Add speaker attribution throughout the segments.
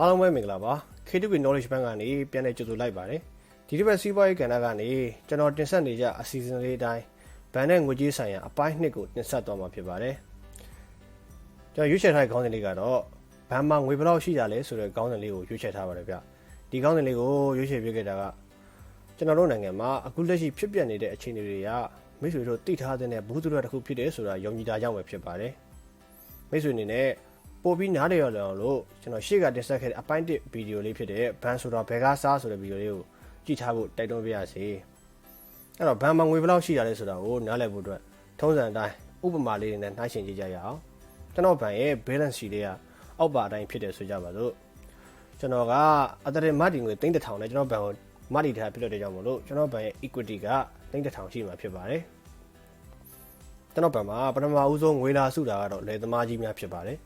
Speaker 1: အားလုံးပဲမင်္ဂလာပါ K2B Knowledge Bank ကနေပြန်လည်ကြိုဆိုလိုက်ပါတယ်ဒီတစ်ပတ်စီးပွားရေးကဏ္ဍကနေကျွန်တော်တင်ဆက်နေကြအစီအစဉ်လေးအတိုင်းဘဏ်နဲ့ငွေကြေးဆိုင်ရာအပိုင်းနှစ်ကိုတင်ဆက်သွားမှာဖြစ်ပါတယ်ကျွန်တော်ရွေးချယ်ထားတဲ့ခေါင်းစဉ်လေးကတော့ဘဏ်မှာငွေဘယ်လောက်ရှိကြလဲဆိုတဲ့ခေါင်းစဉ်လေးကိုရွေးချယ်ထားပါတယ်ဗျဒီခေါင်းစဉ်လေးကိုရွေးချယ်ပြခဲ့တာကကျွန်တော်တို့နိုင်ငံမှာအခုလက်ရှိဖြစ်ပျက်နေတဲ့အခြေအနေတွေကမိတ်ဆွေတို့သိထားတဲ့ဘူးသူရတစ်ခုဖြစ်တယ်ဆိုတာယုံကြည်တာကြောင့်ပဲဖြစ်ပါတယ်မိတ်ဆွေအနေနဲ့ ပို့ပြီးနားလည်ရအောင်လို့ကျွန်တော်ရှေ့ကတင်ဆက်ခဲ့တဲ့အပိုင်း1ဗီဒီယိုလေးဖြစ်တဲ့ဘန်ဆိုတာဘယ်ကားစားဆိုတဲ့ဗီဒီယိုလေးကိုကြည့်ထားဖို့တိုက်တွန်းပါရစေအဲ့တော့ဘန်မှာငွေဘယ်လောက်ရှိရလဲဆိုတာကိုနားလည်ဖို့အတွက်ထုံးစံအတိုင်းဥပမာလေးတွေနဲ့နှိုင်းယှဉ်ကြည့်ကြရအောင်ကျွန်တော်ဘန်ရဲ့ balance sheet လေးကအောက်ပါအတိုင်းဖြစ်တယ်ဆိုကြပါစို့ကျွန်တော်ကအတရမတ်တီငွေ3000နဲ့ကျွန်တော်ဘန်ကိုမတ်တီထားပြလို့တဲ့ကြောင့်မလို့ကျွန်တော်ဘန်ရဲ့ equity က3000ရှိမှာဖြစ်ပါတယ်ကျွန်တော်ဘန်မှာပထမဦးဆုံးငွေလာစုတာကတော့လယ်သမားကြီးများဖြစ်ပါတယ်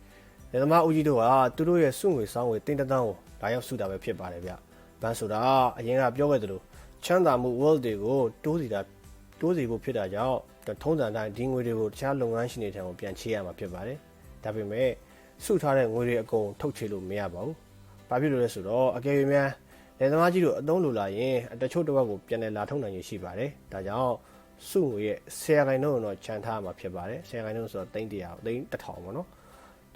Speaker 1: လယ်သမားဦးကြီးတို့ကသူတို့ရဲ့စုငွေစောင်းငွေတင်တန်းကိုလာရောက်စုတာပဲဖြစ်ပါတယ်ဗျဘန်ဆိုတာအရင်ကပြောခဲ့သလိုချမ်းသာမှု world တွေကိုတိုးစီတာတိုးစီဖို့ဖြစ်တာကြောင့်ထုံးစံတိုင်းဒီငွေတွေကိုတခြားလုပ်ငန်းရှင်တွေထံကိုပြန်ချေးရမှာဖြစ်ပါတယ်ဒါပေမဲ့စုထားတဲ့ငွေတွေအကုန်ထုတ်ချေလို့မရပါဘူးဘာဖြစ်လို့လဲဆိုတော့အကယ်၍များလယ်သမားကြီးတို့အသုံးလိုလာရင်တချို့တစ်ဝက်ကိုပြန်လည်လာထုတ်နိုင်ရရှိပါတယ်ဒါကြောင့်စုငွေရဲ့10ခိုင်နှုန်းတော့ခြံထားမှာဖြစ်ပါတယ်10ခိုင်နှုန်းဆိုတော့300 300 1000ပေါ့နော်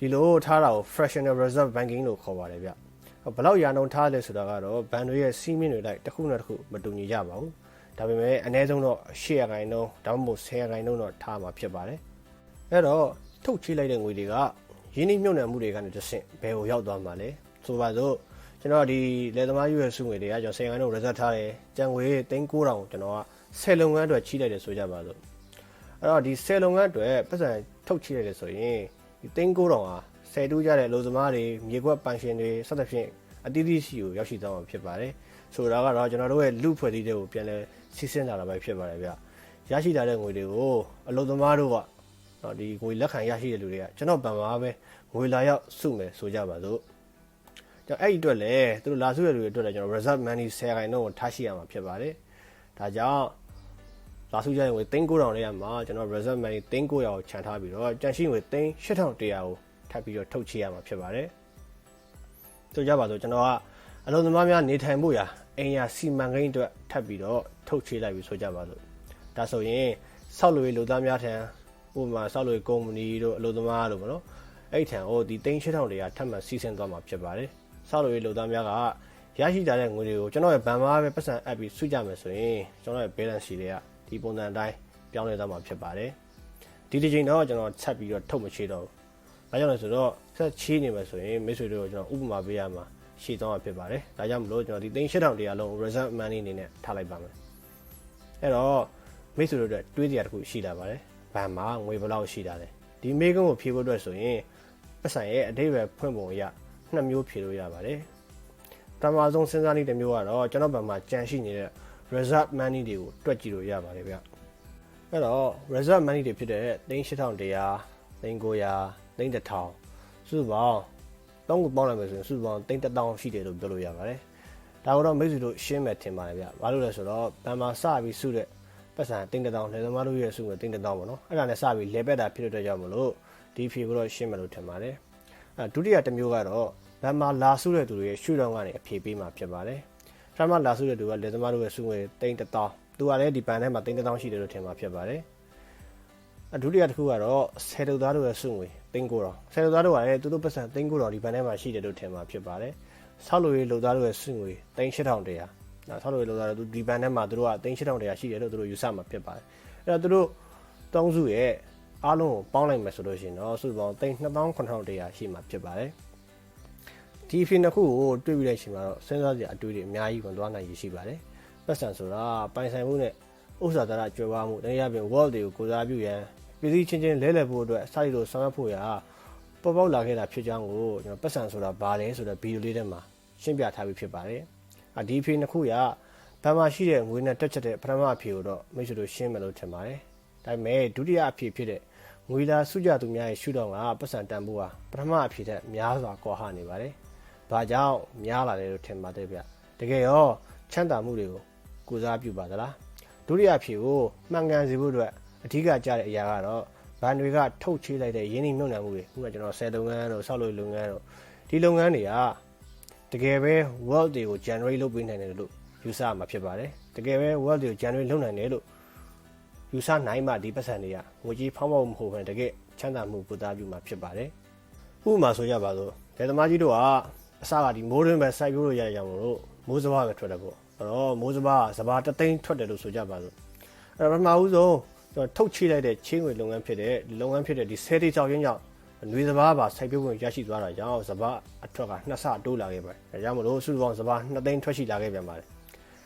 Speaker 1: ဒီလိုထားတာကို fractional reserve banking လို့ခေါ်ပါတယ်ဗျဘလောက်ရာနှုန်းထားလဲဆိုတာကတော့ဘဏ်တွေရဲ့စီးမင်းတွေလိုက်တစ်ခုနဲ့တစ်ခုမတူညီကြပါဘူးဒါပေမဲ့အနည်းဆုံးတော့8ခိုင်နှုန်းဒါမှမဟုတ်10ခိုင်နှုန်းတော့ထားမှာဖြစ်ပါတယ်အဲ့တော့ထုတ်ချေးလိုက်တဲ့ငွေတွေကရင်းနှီးမြှုပ်နှံမှုတွေကနေတစ်ဆင့်ဘယ်ကိုရောက်သွားမှာလဲဆိုပါစို့ကျွန်တော်ဒီလယ်သမားရွေးစုငွေတွေကကျွန်တော်10ခိုင်နှုန်း reserve ထားတယ်ကြံငွေ3900ကိုကျွန်တော်က10လုပ်ငန်းအတွက်ချီးလိုက်တယ်ဆိုကြပါစို့အဲ့တော့ဒီ10လုပ်ငန်းအတွက်ပတ်စံထုတ်ချီးလိုက်တယ်ဆိုရင် ဒီ3900ဟာဆယ်တူးကြတဲ့လူသမားတွေမြေကွက်ပန်ရှင်တွေစသဖြင့်အတီးတီးစီကိုရောက်ရှိသွားမှာဖြစ်ပါတယ်ဆိုတာကတော့ကျွန်တော်တို့ရဲ့လူဖွဲ့စည်းတွေကိုပြန်လဲစီစဉ်လာတာပဲဖြစ်ပါတယ်ဗျရရှိလာတဲ့ငွေတွေကိုအလုပ်သမားတို့ကနော်ဒီငွေလက်ခံရရှိတဲ့လူတွေကကျွန်တော်ဗန်မှာပဲငွေလာရောက်စုမယ်ဆိုကြပါစို့ကျွန်တော်အဲ့ဒီအတွက်လဲသူတို့လာစုတဲ့လူတွေအတွက်လည်းကျွန်တော် reserve money 10ခိုင်နှုန်းကိုထားရှိရမှာဖြစ်ပါတယ်ဒါကြောင့် လာစုကြတဲ့ငွေ3900လေးရမှာကျွန်တော် reserve money 3900ကိုခြံထားပြီးတော့ကြန့်ရှိငွေ3100ကိုထပ်ပြီးတော့ထုတ်ချေရမှာဖြစ်ပါတယ်။ဆိုကြပါစို့ကျွန်တော်ကအလုံးသမားများနေထိုင်ဖို့ရာအိမ်ယာစီမံကိန်းအတွက်ထပ်ပြီးတော့ထုတ်ချေလိုက်ပြီးဆိုကြပါစို့။ဒါဆိုရင်ဆောက်လုပ်ရေးလူသားများထံဥပမာဆောက်လုပ်ရေးကုမ္ပဏီတို့အလုပ်သမားတို့မနော်အဲ့ထံဟိုဒီ3800တွေကထပ်မံစီစဉ်သွားမှာဖြစ်ပါတယ်။ဆောက်လုပ်ရေးလူသားများကရရှိကြတဲ့ငွေတွေကိုကျွန်တော်ရဲ့ဗန်မားပဲပတ်စံအပ်ပြီးစုကြမယ်ဆိုရင်ကျွန်တော်ရဲ့ balance sheet တွေက ဒီပုံစံအတိုင်းပြောင်းလဲသွားမှာဖြစ်ပါတယ်။ဒီတစ်ချိန်တော့ကျွန်တော်ချက်ပြီးတော့ထုတ်မချေတော့ဘူး။ဒါကြောင့်လဲဆိုတော့ဆက်ချီးနေမှာဆိုရင်မိတ်ဆွေတို့ကျွန်တော်ဥပမာပေးရမှာရှေ့တော့ဖြစ်ပါတယ်။ဒါကြောင့်မလို့ကျွန်တော်ဒီ3800တရားလုံး reserve money အနေနဲ့ထားလိုက်ပါမယ်။အဲ့တော့မိတ်ဆွေတို့အတွက်တွေးစရာတစ်ခုရှိလာပါတယ်။ဘဏ်မှာငွေဘယ်လောက်ရှိတာလဲ။ဒီမေးခွန်းကိုဖြေဖို့အတွက်ဆိုရင်ပတ်စံရဲ့အတိတ်ပဲဖွင့်ပုံရနှစ်မျိုးဖြေလို့ရပါတယ်။ပထမဆုံးစဉ်းစားနည်းတစ်မျိုးကတော့ကျွန်တော်ဘဏ်မှာကြန့်ရှိနေတဲ့ reserve money တွေကိုတွက်ကြည့်လို့ရပါတယ်ဗျ။အဲ့တော့ reserve money တွေဖြစ်တဲ့3800 3900သိန်းတစ်ထောင်စုစုပေါင်းတောင်းကိုပေါင်းလိုက်မယ်ဆိုရင်စုစုပေါင်းသိန်းတစ်တောင်ရှိတယ်လို့ပြောလို့ရပါတယ်။ဒါကတော့မိတ်ဆွေတို့ရှင်းမယ်ထင်ပါတယ်ဗျ။ဘာလို့လဲဆိုတော့ဗန်မာစပြီးစုတဲ့ပတ်စံသိန်းတစ်တောင်လေသမားတို့ရဲ့စုငွေသိန်းတစ်တောင်ပေါ့နော်။အဲ့ဒါနဲ့စပြီးလေပက်တာဖြစ်တဲ့ကြောင့်မလို့ဒီဖြေကိုတော့ရှင်းမယ်လို့ထင်ပါတယ်။အဲဒုတိယတစ်မျိုးကတော့ဗန်မာလာစုတဲ့သူတွေရဲ့ရှုထောင့်ကနေအဖြေပေးမှာဖြစ်ပါတယ်။ ပထမလာစုတဲ့သူကလေသမားတို့ရဲ့စုငွေသိန်းတစ်တောင်သူကလည်းဒီပန်ထဲမှာသိန်းတစ်တောင်ရှိတယ်လို့ထင်မှာဖြစ်ပါတယ်။အဒုတိယတစ်ခုကတော့ဆယ်တုပ်သားတို့ရဲ့စုငွေသိန်းကိုတော်ဆယ်လူသားတို့ကလည်းသူတို့ပတ်စံသိန်းကိုတော်ဒီဘန်ထဲမှာရှိတယ်လို့ထင်မှာဖြစ်ပါတယ်ဆောက်လို့ရေးလူသားတို့ရဲ့စုငွေသိန်း8000တရားနော်ဆောက်လို့ရေးလူသားတို့ဒီဘန်ထဲမှာသူတို့ကသိန်း8000တရားရှိတယ်လို့သူတို့ယူဆမှာဖြစ်ပါတယ်အဲ့တော့သူတို့တောင်းစုရဲ့အားလုံးကိုပေါင်းလိုက်မယ်ဆိုလို့ရှိရင်တော့စုပေါင်းသိန်း29000တရားရှိမှာဖြစ်ပါတယ် ဒီဖီနှစ်ခုကိုတွေ့ပြီးတဲ့အချိန်မှာတော့စဉ်းစားစရာအတွေ့အကြုံအများကြီးဝင်သွားနိုင်ရရှိပါတယ်ပတ်စံဆိုတာပိုင်ဆိုင်မှုနဲ့ဥစ္စာဒရကြွယ်ဝမှုတရားပြင် world တွေကိုကိုစားပြုရန်ပြည်စည်းချင်းချင်းလဲလှယ်ဖို့အတွက်အစာရီလိုဆောင်ရွက်ဖို့ရာပေါ်ပေါက်လာခဲ့တာဖြစ်ကြောင်းကိုကျွန်တော်ပတ်စံဆိုတာဘာလဲဆိုတော့ဗီဒီယိုလေးထဲမှာရှင်းပြထားပြီးဖြစ်ပါတယ်။အဒီဖေးနှစ်ခုကဘာမှရှိတဲ့ငွေနဲ့တက်ချက်တဲ့ပထမအဖြေကိုတော့မိတ်ဆွေတို့ရှင်းမယ်လို့ထင်ပါတယ်။ဒါပေမဲ့ဒုတိယအဖြေဖြစ်တဲ့ငွေလာစုကြသူများရဲ့ရှုထောင့်ကပတ်စံတန်ဖိုးဟာပထမအဖြေထက်များစွာကွာဟနေပါတယ်။ ဘာကြောင့်များလာတယ်လို့ထင်ပါတယ်ဗျ။တကယ်ရောချမ်းသာမှုတွေကိုကုစားပြုပါသလား။ဒုတိယအဖြေကိုမှန်ကန်စေဖို့အတွက်အဓိကကြတဲ့အရာကတော့ဘန်တွေကထုတ်ချေးလိုက်တဲ့ရင်းနှီးမြှုပ်နှံမှုတွေခုနကကျွန်တော်ဆယ်လုပ်ငန်းတို့ဆောက်လုပ်လုပ်ငန်းတို့ဒီလုပ်ငန်းတွေကတကယ်ပဲ wealth တွေကို generate လုပ်ပေးနိုင်တယ်လို့ယူဆရမှာဖြစ်ပါတယ်တကယ်ပဲ wealth တွေကို generate လုပ်နိုင်တယ်လို့ယူဆနိုင်မှဒီပတ်စံတွေကငွေကြီးဖောင်းဖောင်းမဟုတ်ဘဲတကယ်ချမ်းသာမှုကိုသားပြုမှာဖြစ်ပါတယ်ဥပမာဆိုကြပါစို့ဒယ်သမားကြီးတို့က အစကဒီမိုးရင်းပဲစိုက်ပျိုးလို့ရကြအောင်လို့မိုးစဘာပဲထွက်တယ်ပေါ့အဲ့တော့မိုးစဘာကစဘာတသိန်းထွက်တယ်လို့ဆိုကြပါစို့အဲ့တော့ပထမဦးဆုံးကျွန်တော်ထုတ်ချိလိုက်တဲ့ချင်းငွေလုပ်ငန်းဖြစ်တဲ့ဒီလုပ်ငန်းဖြစ်တဲ့ဒီဆဲတေးကြောက်ရင်းကြောင့်နွေစဘာပါစိုက်ပျိုးခွင့်ရရှိသွားတာကြောင့်စဘာအထွက်ကနှစ်ဆတိုးလာခဲ့ပါတယ်ဒါကြောင့်မလို့စုစုပေါင်းစဘာ2သိန်းထွက်ရှိလာခဲ့ပြန်ပါတယ်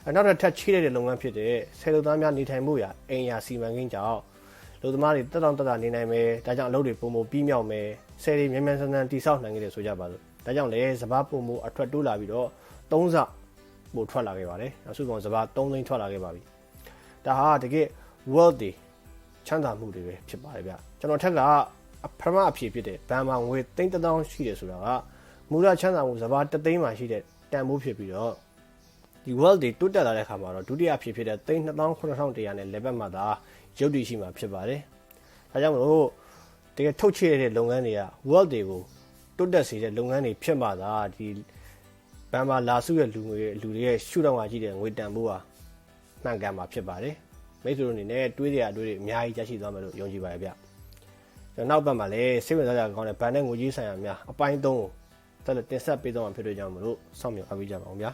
Speaker 1: အနောက်တစ်ထပ်ချိလိုက်တဲ့လုပ်ငန်းဖြစ်တဲ့ဆယ်လူသားများနေထိုင်မှုရာအိမ်ယာစီမံကိန်းကြောင့်လူသမားတွေတက်တောင့်တက်တာနေနိုင်မယ်ဒါကြောင့်အလုပ်တွေပုံမပြီးမြောက်မယ်ဆယ်တွေမြန်မြန်ဆန်ဆန်တိဆောက်နိုင်ခဲ့တယ်ဆိုကြပါစို့ ဒါကြောင့်လည်းစဘာပုံမအထွက်တိုးလာပြီးတော့3ဆပို့ထွက်လာခဲ့ပါတယ်စုစုပေါင်းစဘာ3သိန်းထွက်လာခဲ့ပါပြီဒါဟာတကယ် world တွေချမ်းသာမှုတွေပဲဖြစ်ပါတယ်ဗျကျွန်တော်ထက်ကပထမအဖြစ်ဖြစ်တဲ့ဘန်မာငွေသိန်း1000ရှိတယ်ဆိုတာကမူလချမ်းသာမှုစဘာ3သိန်းမှရှိတဲ့တန်ဖိုးဖြစ်ပြီးတော့ဒီ world တွေတိုးတက်လာတဲ့ခါမှာတော့ဒုတိယအဖြစ်ဖြစ်တဲ့သိန်း29,100နဲ့ level မှာသာရုပ်တည်ရှိမှာဖြစ်ပါတယ်ဒါကြောင့်မလို့တကယ်ထုတ်ချရတဲ့လုပ်ငန်းတွေက world တွေကို တိုးတက်စေတဲ့လုပ်ငန်းတွေဖြစ်မှသာဒီဘန်မာလာစုရဲ့လူငွေလူတွေရဲ့ရှုထောင့်ကကြည့်တဲ့ငွေတန်ဖိုးဟာမှန်ကန်မှာဖြစ်ပါတယ်မိတ်ဆွေတို့အနေနဲ့တွေးကြရတွေးတွေအများကြီးရရှိသွားမယ်လို့ယုံကြည်ပါတယ်ဗျကျွန်တော်နောက်ပတ်မှာလည်းစိတ်ဝင်စားကြကောင်းတဲ့ဗန်နဲ့ငွေကြီးဆိုင်ရာများအပိုင်း၃ကိုတက်လက်တင်ဆက်ပေးသွားမှာဖြစ်တဲ့ကြောင့်မလို့စောင့်မျှော်အားပေးကြပါအောင်ဗျာ